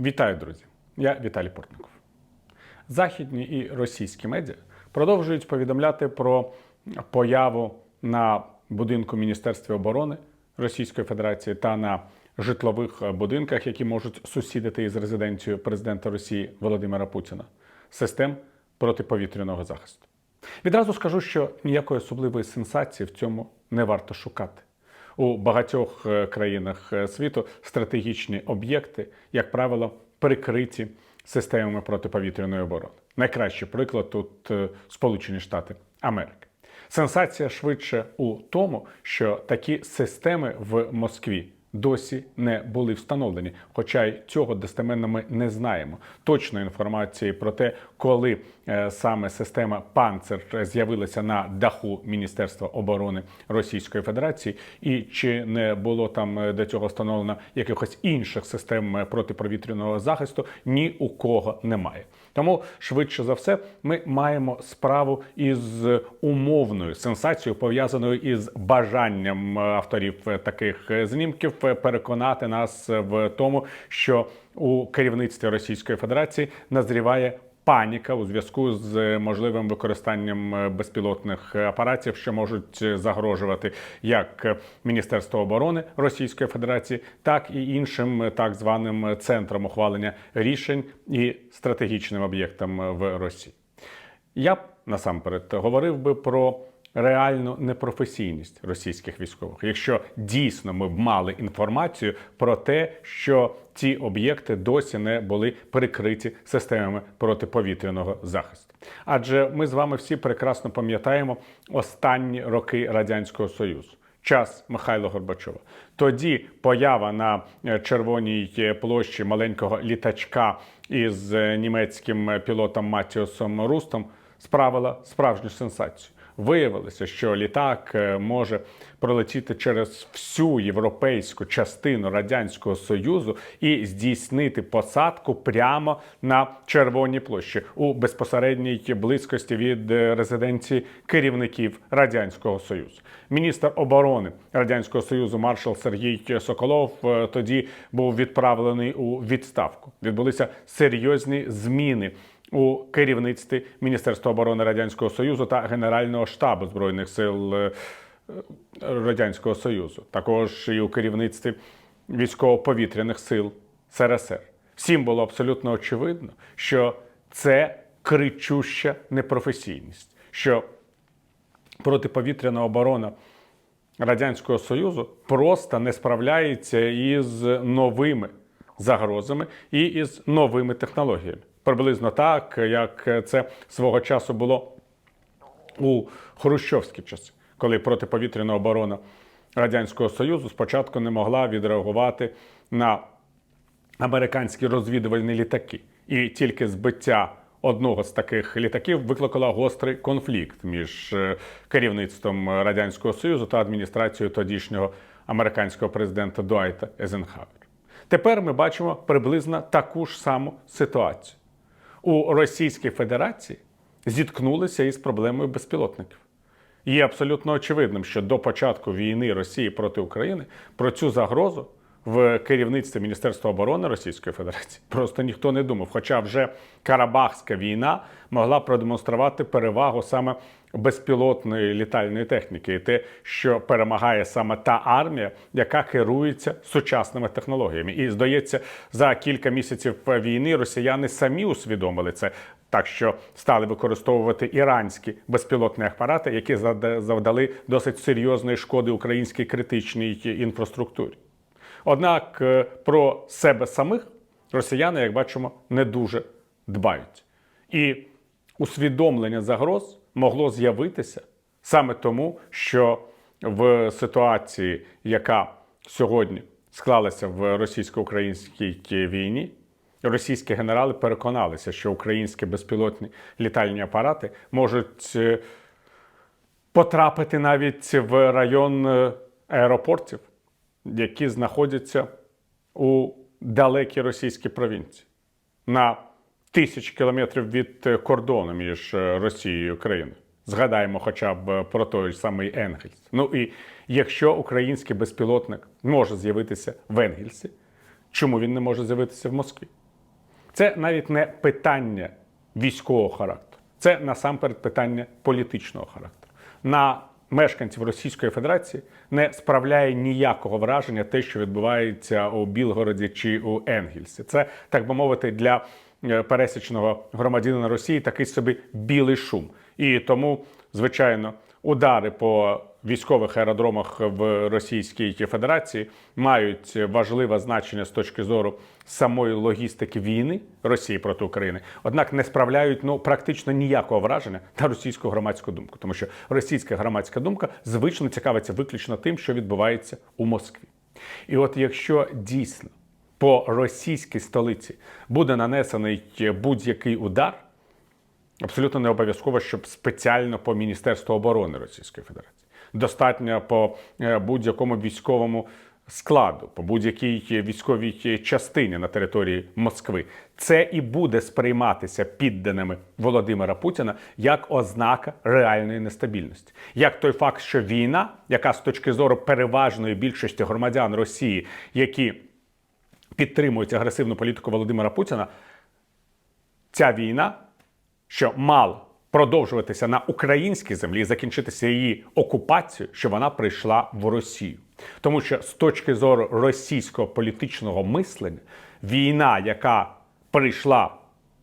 Вітаю, друзі! Я Віталій Портников. Західні і російські медіа продовжують повідомляти про появу на будинку Міністерства оборони Російської Федерації та на житлових будинках, які можуть сусідити із резиденцією президента Росії Володимира Путіна, систем протиповітряного захисту. Відразу скажу, що ніякої особливої сенсації в цьому не варто шукати. У багатьох е, країнах е, світу стратегічні об'єкти, як правило, прикриті системами протиповітряної оборони. Найкращий приклад тут е, Сполучені Штати Америки. Сенсація швидше у тому, що такі системи в Москві досі не були встановлені. Хоча й цього достеменно ми не знаємо. Точної інформації про те, коли е, саме система Панцер з'явилася на даху Міністерства оборони Російської Федерації, і чи не було там е, до цього встановлено якихось інших систем е, протиповітряного захисту, ні у кого немає. Тому швидше за все ми маємо справу із умовною сенсацією, пов'язаною із бажанням авторів таких знімків переконати нас в тому, що у керівництві Російської Федерації назріває. Паніка у зв'язку з можливим використанням е, безпілотних апаратів, що можуть загрожувати як Міністерство оборони Російської Федерації, так і іншим е, так званим центром ухвалення рішень і стратегічним об'єктам в Росії. Я насамперед говорив би про реальну непрофесійність російських військових, якщо дійсно ми б мали інформацію про те, що ці об'єкти досі не були перекриті системами протиповітряного захисту. Адже ми з вами всі прекрасно пам'ятаємо останні роки радянського союзу. Час Михайла Горбачова. Тоді поява на е, червоній площі маленького літачка із е, німецьким пілотом Матіосом Рустом справила справжню сенсацію. Виявилося, що літак е, може пролетіти через всю європейську частину радянського союзу і здійснити посадку прямо на червоній площі у безпосередній близькості від е, резиденції керівників радянського союзу. Міністр оборони радянського союзу маршал Сергій Соколов е, тоді був відправлений у відставку. Відбулися серйозні зміни у керівництві Міністерства оборони Радянського Союзу та Генерального штабу Збройних сил е, Радянського Союзу, також і у керівництві військово-повітряних сил СРСР. Всім було абсолютно очевидно, що це кричуща непрофесійність, що протиповітряна оборона Радянського Союзу просто не справляється із новими загрозами і із новими технологіями. Приблизно так, як це свого часу було у Хрущовські часи, коли протиповітряна оборона Радянського Союзу спочатку не могла відреагувати на американські розвідувальні літаки. І тільки збиття одного з таких літаків викликало гострий конфлікт між е, керівництвом Радянського Союзу та адміністрацією тодішнього американського президента Дуайта Езенхауера. Тепер ми бачимо приблизно таку ж саму ситуацію. У Російській Федерації зіткнулися із проблемою безпілотників. Є абсолютно очевидним, що до початку війни Росії проти України про цю загрозу в керівництві Міністерства оборони Російської Федерації просто ніхто не думав. Хоча вже Карабахська війна могла продемонструвати перевагу саме безпілотної літальної техніки, і те, що перемагає саме та армія, яка керується сучасними технологіями. І здається, за кілька місяців війни росіяни самі усвідомили це. Так що стали використовувати іранські безпілотні апарати, які завдали досить серйозної шкоди українській критичній інфраструктурі. Однак е, про себе самих росіяни, як бачимо, не дуже дбають. І усвідомлення загроз могло з'явитися саме тому, що в ситуації, яка сьогодні склалася в російсько-українській війні, російські генерали переконалися, що українські безпілотні літальні апарати можуть е, потрапити навіть в район е, аеропортів, які знаходяться у далекій російській провінції на тисячі кілометрів від е, кордону між Росією і Україною. Згадаємо хоча б про той самий Енгельс. Ну і якщо український безпілотник може з'явитися в Енгельсі, чому він не може з'явитися в Москві? Це навіть не питання військового характеру, це насамперед питання політичного характеру. На мешканців Російської Федерації не справляє ніякого враження те, що відбувається у Білгороді чи у Енгельсі. Це так би мовити, для е, пересічного громадянина Росії такий собі білий шум. І тому, звичайно, удари по військових аеродромах в Російській Федерації мають важливе значення з точки зору самої логістики війни Росії проти України, однак не справляють ну практично ніякого враження на російську громадську думку, тому що російська громадська думка звично цікавиться виключно тим, що відбувається у Москві. І от якщо дійсно по російській столиці буде нанесений будь-який удар, абсолютно не обов'язково, щоб спеціально по Міністерству оборони Російської Федерації. Достатньо по е, будь-якому військовому складу, по будь-якій військовій частині на території Москви. Це і буде сприйматися підданими Володимира Путіна як ознака реальної нестабільності, як той факт, що війна, яка з точки зору переважної більшості громадян Росії, які підтримують агресивну політику Володимира Путіна, ця війна, що мала продовжуватися на українській землі закінчитися її окупацією, що вона прийшла в Росію. Тому що з точки зору російського політичного мислення, війна, яка прийшла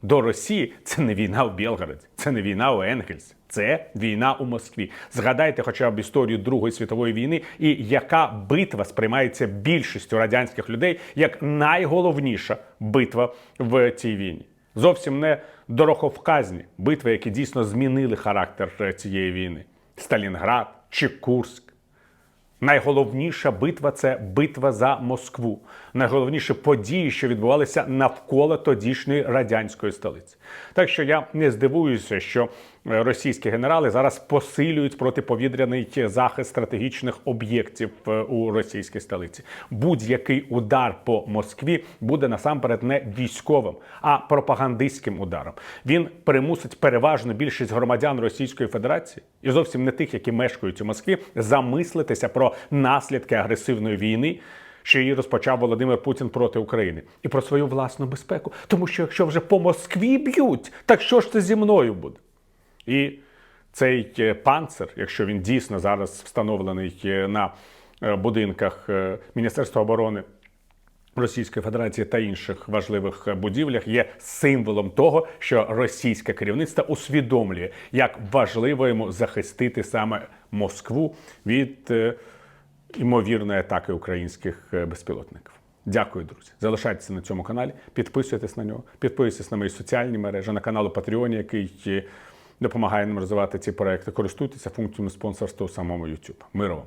до Росії, це не війна у Білгороді, це не війна у Енгельсі, це війна у Москві. Згадайте хоча б історію Другої світової війни і яка битва сприймається більшістю радянських людей як найголовніша битва в цій війні. Зовсім не дороховказні битви, які дійсно змінили характер цієї війни: Сталінград чи Курськ. Найголовніша битва це битва за Москву. Найголовніші події, що відбувалися навколо тодішньої радянської столиці. Так що я не здивуюся, що російські генерали зараз посилюють протиповітряний захист стратегічних об'єктів е, у російській столиці. Будь-який удар по Москві буде насамперед не військовим, а пропагандистським ударом. Він примусить переважну більшість громадян Російської Федерації і зовсім не тих, які мешкають у Москві, замислитися про наслідки агресивної війни. Що її розпочав Володимир Путін проти України і про свою власну безпеку. Тому що якщо вже по Москві б'ють, так що ж це зі мною буде? І цей е, панцир, якщо він дійсно зараз встановлений е, на е, будинках Міністерства оборони Російської Федерації та інших важливих будівлях, є символом того, що російське керівництво усвідомлює, як важливо йому захистити саме Москву від імовірної атаки українських безпілотників. Дякую, друзі. Залишайтеся на цьому каналі, підписуйтесь на нього, підписуйтесь на мої соціальні мережі, на канал у Патреоні, який допомагає нам розвивати ці проекти. Користуйтеся функціями спонсорства у самому YouTube. Миро!